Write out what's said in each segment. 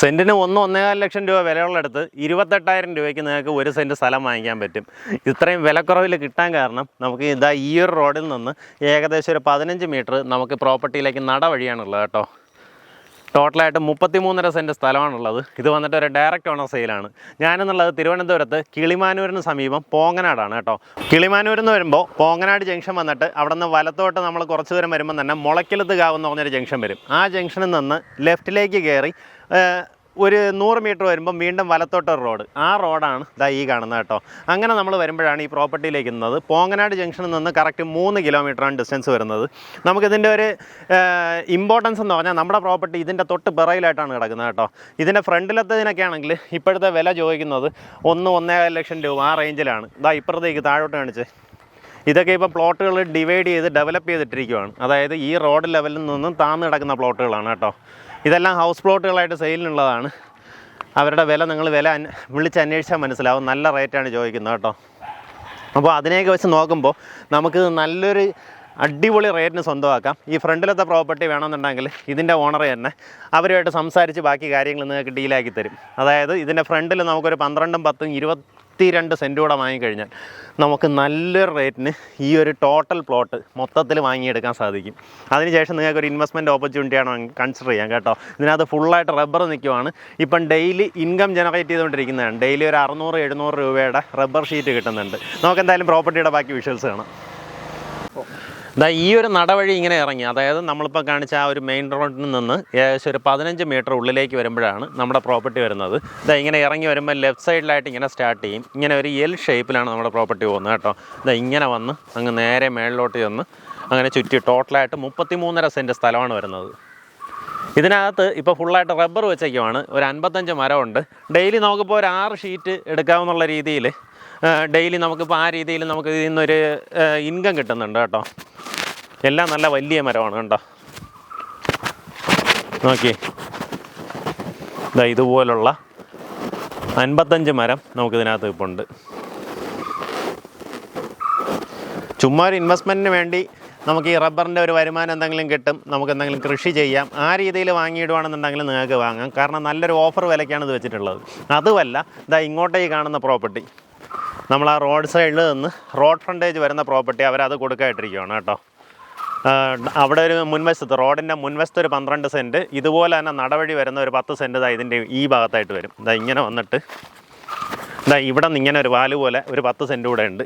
സെന്റിന് ഒന്ന് ഒന്നേകാൽ ലക്ഷം രൂപ വിലയുള്ളിടത്ത് ഇരുപത്തെട്ടായിരം രൂപയ്ക്ക് നിങ്ങൾക്ക് ഒരു സെന്റ് സ്ഥലം വാങ്ങിക്കാൻ പറ്റും. ഇത്രയും വിലക്കുറവിൽ കിട്ടാൻ കാരണം നമുക്ക് ഇതാ ഈ ഒരു റോഡിൽ നിന്ന് ഏകദേശം ഒരു പതിനഞ്ച് മീറ്റർ നമുക്ക് പ്രോപ്പർട്ടിയിലേക്ക് നട വഴിയാണുള്ളത് കേട്ടോ. ടോട്ടലായിട്ട് മുപ്പത്തിമൂന്നര സെന്റ് സ്ഥലമാണുള്ളത്. ഇത് വന്നിട്ട് ഒരു ഡയറക്റ്റ് ഓണർ സെയിലാണ് ഞാനെന്നുള്ളത് തിരുവനന്തപുരത്ത് കിളിമാനൂരിന് സമീപം പോങ്ങനാടാണ് കേട്ടോ. കിളിമാനൂരിൽ നിന്ന് വരുമ്പോൾ പോങ്ങനാട് ജംഗ്ഷൻ വന്നിട്ട് അവിടെ നിന്ന് വലത്തോട്ട് നമ്മൾ കുറച്ച് ദൂരം വരുമ്പോൾ തന്നെ മുളയ്ക്കലത്ത് കാവ് എന്ന് പറഞ്ഞൊരു ജംഗ്ഷൻ വരും. ആ ജംഗ്ഷനിൽ നിന്ന് ലെഫ്റ്റിലേക്ക് കയറി ഒരു നൂറ് മീറ്റർ വരുമ്പോൾ വീണ്ടും വലത്തോട്ടൊരു റോഡ്. ആ റോഡാണ് ഇതാ ഈ കാണുന്നത് കേട്ടോ. അങ്ങനെ നമ്മൾ വരുമ്പോഴാണ് ഈ പ്രോപ്പർട്ടിയിലേക്ക് എത്തുന്നത് പോങ്ങനാട് ജംഗ്ഷനിൽ നിന്ന് കറക്റ്റ് മൂന്ന് കിലോമീറ്ററാണ് ഡിസ്റ്റൻസ് വരുന്നത്. നമുക്കിതിന്റെ ഒരു ഇമ്പോർട്ടൻസ് എന്ന് പറഞ്ഞാൽ നമ്മുടെ പ്രോപ്പർട്ടി ഇതിന്റെ തൊട്ട് പിറയിലായിട്ടാണ് കിടക്കുന്നത് കേട്ടോ. ഇതിന്റെ ഫ്രണ്ടിലത്തതിനൊക്കെ ആണെങ്കിൽ ഇപ്പോഴത്തെ വില ചോദിക്കുന്നത് ഒന്ന് ഒന്നേകാൽ ലക്ഷം രൂപ ആ റേഞ്ചിലാണ് ഇതാ ഇപ്പുറത്തേക്ക് താഴോട്ട് കാണിച്ച്. ഇതൊക്കെ ഇപ്പോൾ പ്ലോട്ടുകൾ ഡിവൈഡ് ചെയ്ത് ഡെവലപ്പ് ചെയ്തിട്ടിരിക്കുകയാണ് അതായത് ഈ റോഡ് ലെവലിൽ നിന്നും താന്ന് കിടക്കുന്ന പ്ലോട്ടുകളാണ് കേട്ടോ. ഇതെല്ലാം ഹൗസ് പ്ലോട്ടുകളായിട്ട് സെയിലിനുള്ളതാണ് അവരുടെ വില നിങ്ങൾ വില വിളിച്ച് അന്വേഷിച്ചാൽ മനസ്സിലാവും. നല്ല റേറ്റാണ് ചോദിക്കുന്നത് കേട്ടോ. അപ്പോൾ അതിനെയൊക്കെ വെച്ച് നോക്കുമ്പോൾ നമുക്ക് നല്ലൊരു അടിപൊളി റേറ്റിന് സ്വന്തമാക്കാം. ഈ ഫ്രണ്ടിലത്തെ പ്രോപ്പർട്ടി വേണമെന്നുണ്ടെങ്കിൽ ഇതിന്റെ ഓണർ തന്നെ അവരുമായിട്ട് സംസാരിച്ച് ബാക്കി കാര്യങ്ങൾ നിങ്ങൾക്ക് ഡീലാക്കി തരും. അതായത് ഇതിന്റെ ഫ്രണ്ടിൽ നമുക്കൊരു പന്ത്രണ്ടും പത്തും ഇരുപത്തിരണ്ട് സെന്റ് കൂടെ വാങ്ങിക്കഴിഞ്ഞാൽ നമുക്ക് നല്ലൊരു റേറ്റിന് ഈ ഒരു ടോട്ടൽ പ്ലോട്ട് മൊത്തത്തിൽ വാങ്ങിയെടുക്കാൻ സാധിക്കും. അതിനുശേഷം നിങ്ങൾക്ക് ഒരു ഇൻവെസ്റ്റ്മെന്റ് ഓപ്പർച്യൂണിറ്റിയാണ് കൺസിഡർ ചെയ്യാം കേട്ടോ. ഇതിനകത്ത് ഫുള്ളായിട്ട് റബ്ബർ നിൽക്കുവാണ്. ഇപ്പം ഡെയിലി ഇൻകം ജനറേറ്റ് ചെയ്തുകൊണ്ടിരിക്കുന്നതാണ്. ഡെയിലി ഒരു അറുന്നൂറ് എഴുന്നൂറ് രൂപയുടെ റബ്ബർ ഷീറ്റ് കിട്ടുന്നുണ്ട്. നമുക്ക് എന്തായാലും പ്രോപ്പർട്ടിയുടെ ബാക്കി വിഷ്വൽസ് കാണാം. ദാ ഈ ഒരു നടവഴി ഇങ്ങനെ ഇറങ്ങി. അതായത് നമ്മളിപ്പോൾ കാണിച്ച ആ ഒരു മെയിൻ റോഡിൽ നിന്ന് ഏകദേശം ഒരു പതിനഞ്ച് മീറ്റർ ഉള്ളിലേക്ക് വരുമ്പോഴാണ് നമ്മുടെ പ്രോപ്പർട്ടി വരുന്നത്. ഇതാ ഇങ്ങനെ ഇറങ്ങി വരുമ്പോൾ ലെഫ്റ്റ് സൈഡിലായിട്ട് ഇങ്ങനെ സ്റ്റാർട്ട് ചെയ്യും. ഇങ്ങനെ ഒരു എൽ ഷേപ്പിലാണ് നമ്മുടെ പ്രോപ്പർട്ടി പോകുന്നത് കേട്ടോ. ഇതാ ഇങ്ങനെ വന്ന് അങ്ങ് നേരെ മേളിലോട്ട് ചെന്ന് അങ്ങനെ ചുറ്റി ടോട്ടലായിട്ട് മുപ്പത്തി മൂന്നര സെന്റ് സ്ഥലമാണ് വരുന്നത്. ഇതിനകത്ത് ഇപ്പോൾ ഫുള്ളായിട്ട് റബ്ബർ വെച്ചേക്കുവാണ്. ഒരു അൻപത്തഞ്ച് മരമുണ്ട്. ഡെയിലി നമുക്കിപ്പോൾ ഒരു ആറ് ഷീറ്റ് എടുക്കാമെന്നുള്ള രീതിയിൽ ഡെയിലി നമുക്കിപ്പോൾ ആ രീതിയിൽ നമുക്ക് ഇതിൽ നിന്നൊരു ഇൻകം കിട്ടുന്നുണ്ട് കേട്ടോ. എല്ലാം നല്ല വലിയ മരമാണ് കണ്ടോ? നോക്കി. ഇതാ ഇതുപോലുള്ള അൻപത്തഞ്ച് മരം നമുക്കിതിനകത്ത് ഇപ്പോൾ ഉണ്ട്. ചുമ്മാ ഒരു ഇൻവെസ്റ്റ്മെന്റിന് വേണ്ടി നമുക്ക് ഈ റബ്ബറിന്റെ ഒരു വരുമാനം എന്തെങ്കിലും കിട്ടും നമുക്ക് എന്തെങ്കിലും കൃഷി ചെയ്യാം ആ രീതിയിൽ വാങ്ങിയിടുവാണെന്നുണ്ടെങ്കിൽ നിങ്ങൾക്ക് വാങ്ങാം. കാരണം നല്ലൊരു ഓഫർ വിലയ്ക്കാണ് ഇത് വെച്ചിട്ടുള്ളത്. അതുമല്ല ഇതാ ഈ കാണുന്ന പ്രോപ്പർട്ടി നമ്മൾ ആ റോഡ് സൈഡിൽ നിന്ന് റോഡ് ഫ്രണ്ടേജ് വരുന്ന പ്രോപ്പർട്ടി അവരത് കൊടുക്കായിട്ടിരിക്കുകയാണ് കേട്ടോ. അവിടെ ഒരു മുൻവശത്ത് റോഡിന്റെ മുൻവശത്ത് ഒരു പന്ത്രണ്ട് സെന്റ് ഇതുപോലെ തന്നെ നടവഴി വരുന്ന ഒരു പത്ത് സെന്റ് ഇതാ ഇതിന്റെ ഈ ഭാഗത്തായിട്ട് വരും. ഇതാ ഇങ്ങനെ വന്നിട്ട് ഇതാ ഇവിടെ നിന്ന് ഇങ്ങനെ ഒരു വാൽ പോലെ ഒരു പത്ത് സെന്റ് കൂടെ ഉണ്ട്.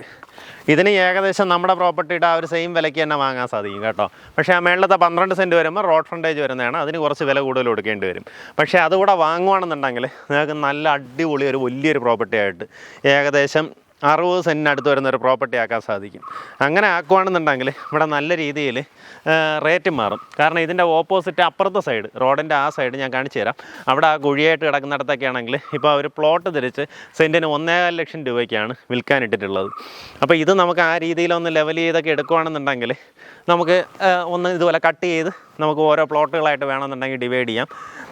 ഇതിന് ഏകദേശം നമ്മുടെ പ്രോപ്പർട്ടിയുടെ ആ ഒരു സെയിം വിലയ്ക്ക് തന്നെ വാങ്ങാൻ സാധിക്കും കേട്ടോ. പക്ഷേ ആ മേളിലത്തെ പന്ത്രണ്ട് സെന്റ് വരുമ്പോൾ റോഡ് ഫ്രണ്ടേജ് വരുന്നതാണ്. അതിന് കുറച്ച് വില കൂടുതൽ കൊടുക്കേണ്ടി വരും. പക്ഷേ അതുകൂടെ വാങ്ങുവാണെന്നുണ്ടെങ്കിൽ നിങ്ങൾക്ക് നല്ല അടിപൊളി ഒരു വലിയൊരു പ്രോപ്പർട്ടി ആയിട്ട് ഏകദേശം അറുപത് സെന്റിന് അടുത്ത് വരുന്ന ഒരു പ്രോപ്പർട്ടി ആക്കാൻ സാധിക്കും. അങ്ങനെ ആക്കുവാണെന്നുണ്ടെങ്കിൽ ഇവിടെ നല്ല രീതിയിൽ റേറ്റ് മാറും. കാരണം ഇതിന്റെ ഓപ്പോസിറ്റ് അപ്പുറത്തെ സൈഡ് റോഡിന്റെ ആ സൈഡ് ഞാൻ കാണിച്ചു തരാം. അവിടെ ആ കുഴിയായിട്ട് കിടക്കുന്നിടത്തൊക്കെ ആണെങ്കിൽ ഇപ്പോൾ ഒരു പ്ലോട്ട് തിരിച്ച് സെന്റിന് ഒന്നേകാൽ ലക്ഷം രൂപയ്ക്കാണ് വിൽക്കാനിട്ടിട്ടുള്ളത് അപ്പോൾ ഇത് നമുക്ക് ആ രീതിയിലൊന്ന് ലെവൽ ചെയ്തൊക്കെ എടുക്കുകയാണെന്നുണ്ടെങ്കിൽ നമുക്ക് ഒന്ന് ഇതുപോലെ കട്ട് ചെയ്ത് നമുക്ക് ഓരോ പ്ലോട്ടുകളായിട്ട് വേണമെന്നുണ്ടെങ്കിൽ ഡിവൈഡ് ചെയ്യാം.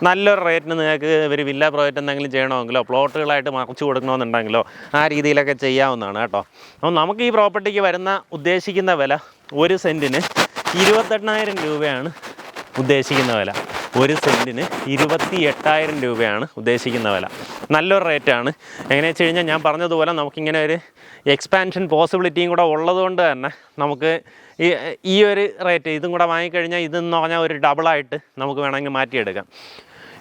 നല്ലൊരു റേറ്റിന് നിങ്ങൾക്ക് ഒരു വില്ല പ്രോജക്റ്റ് എന്തെങ്കിലും ചെയ്യണമെങ്കിലോ പ്ലോട്ടുകളായിട്ട് മറച്ചു കൊടുക്കണമെന്നുണ്ടെങ്കിലോ ആ രീതിയിലൊക്കെ ചെയ്യാവുന്നതാണ് കേട്ടോ. അപ്പോൾ നമുക്ക് ഈ പ്രോപ്പർട്ടിക്ക് വരുന്ന ഉദ്ദേശിക്കുന്ന വില ഒരു സെന്റിന് ഇരുപത്തെണ്ണായിരം രൂപയാണ് ഉദ്ദേശിക്കുന്ന വില. ഒരു സെന്റിന് ഇരുപത്തി എട്ടായിരം രൂപയാണ് ഉദ്ദേശിക്കുന്ന വില. നല്ലൊരു റേറ്റാണ്. എങ്ങനെയാണെന്ന് വെച്ച് കഴിഞ്ഞാൽ ഞാൻ പറഞ്ഞതുപോലെ നമുക്കിങ്ങനെ ഒരു എക്സ്പാൻഷൻ പോസിബിലിറ്റിയും കൂടെ ഉള്ളതുകൊണ്ട് തന്നെ നമുക്ക് ഈ ഈ ഒരു റേറ്റ് ഇതും കൂടെ വാങ്ങിക്കഴിഞ്ഞാൽ ഇതെന്ന് പറഞ്ഞാൽ ഒരു ഡബിളായിട്ട് നമുക്ക് വേണമെങ്കിൽ മാറ്റിയെടുക്കാം.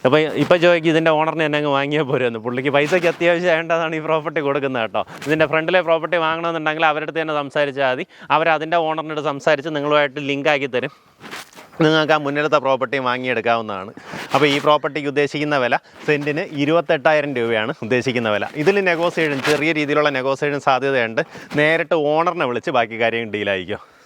അപ്പോൾ ഇപ്പോൾ ചോദിക്കും ഇതിന്റെ ഓണറിനെ എന്നെ അങ്ങ് വാങ്ങിയാൽ പോരുമെന്ന് പുള്ളിക്ക് പൈസയ്ക്ക് അത്യാവശ്യം വേണ്ടതാണ് ഈ പ്രോപ്പർട്ടി കൊടുക്കുന്നത് കേട്ടോ. ഇതിന്റെ ഫ്രണ്ടിലെ പ്രോപ്പർട്ടി വാങ്ങണമെന്നുണ്ടെങ്കിൽ അവരുടെ തന്നെ സംസാരിച്ചാൽ മതി. അവരതിന്റെ ഓണറിനോട് സംസാരിച്ച് നിങ്ങളുമായിട്ട് ലിങ്ക് ആക്കി തരും. നിങ്ങൾക്ക് ആ മുന്നിലത്തെ പ്രോപ്പർട്ടി വാങ്ങിയെടുക്കാവുന്നതാണ്. അപ്പോൾ ഈ പ്രോപ്പർട്ടിക്ക് ഉദ്ദേശിക്കുന്ന വില സെന്റിന് ഇരുപത്തെട്ടായിരം രൂപയാണ് ഉദ്ദേശിക്കുന്ന വില. ഇതിൽ നെഗോസിയേഷൻ ചെറിയ രീതിയിലുള്ള നെഗോസിയേഷൻ സാധ്യതയുണ്ട്. നേരിട്ട് ഓണറിനെ വിളിച്ച് ബാക്കി കാര്യം ഡീലായിരിക്കും